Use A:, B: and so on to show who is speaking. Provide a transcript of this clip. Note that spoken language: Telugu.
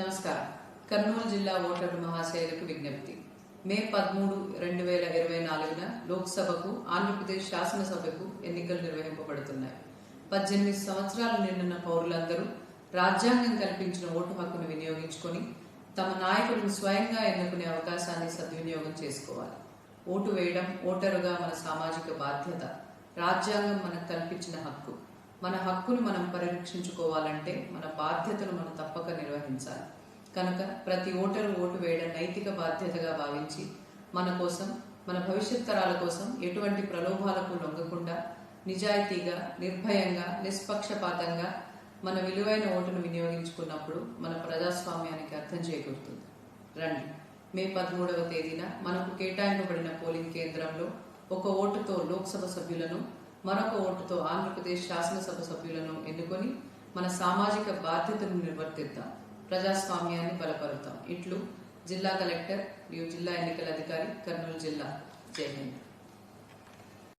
A: నమస్కారం. కర్నూలు జిల్లా ఓటర్లు మహాశయులకు విజ్ఞప్తి. మే పదమూడు రెండు వేల ఇరవై నాలుగున లోక్సభకు ఆంధ్రప్రదేశ్ శాసనసభకు ఎన్నికలు నిర్వహింపబడుతున్నాయి. పద్దెనిమిది సంవత్సరాలు నిండిన పౌరులందరూ రాజ్యాంగం కల్పించిన ఓటు హక్కును వినియోగించుకొని తమ నాయకులను స్వయంగా ఎన్నుకునే అవకాశాన్ని సద్వినియోగం చేసుకోవాలి. ఓటు వేయడం ఓటరుగా మన సామాజిక బాధ్యత రాజ్యాంగం మనకు కల్పించిన హక్కు. మన హక్కును మనం పరిరక్షించుకోవాలంటే మన బాధ్యతను మనం తప్పక నిర్వహించాలి. కనుక ప్రతి ఓటరు ఓటు వేయడం నైతిక బాధ్యతగా భావించి మన కోసం మన భవిష్యత్ తరాల కోసం ఎటువంటి ప్రలోభాలకు లొంగకుండా నిజాయితీగా నిర్భయంగా నిష్పక్షపాతంగా మన విలువైన ఓటును వినియోగించుకున్నప్పుడు మన ప్రజాస్వామ్యానికి అర్థం చేకూరుతుంది. రండి. మే పదమూడవ తేదీన మనకు కేటాయింపబడిన పోలింగ్ కేంద్రంలో ఒక ఓటుతో లోక్సభ సభ్యులను మరొక ఓటుతో ఆంధ్రప్రదేశ్ శాసనసభ సభ్యులను ఎన్నుకొని మన సామాజిక బాధ్యతను నిర్వర్తిద్దాం. ప్రజాస్వామ్యాన్ని బలపరుతాం. ఇట్లు జిల్లా కలెక్టర్ మరియు జిల్లా ఎన్నికల అధికారి కర్నూలు జిల్లా జై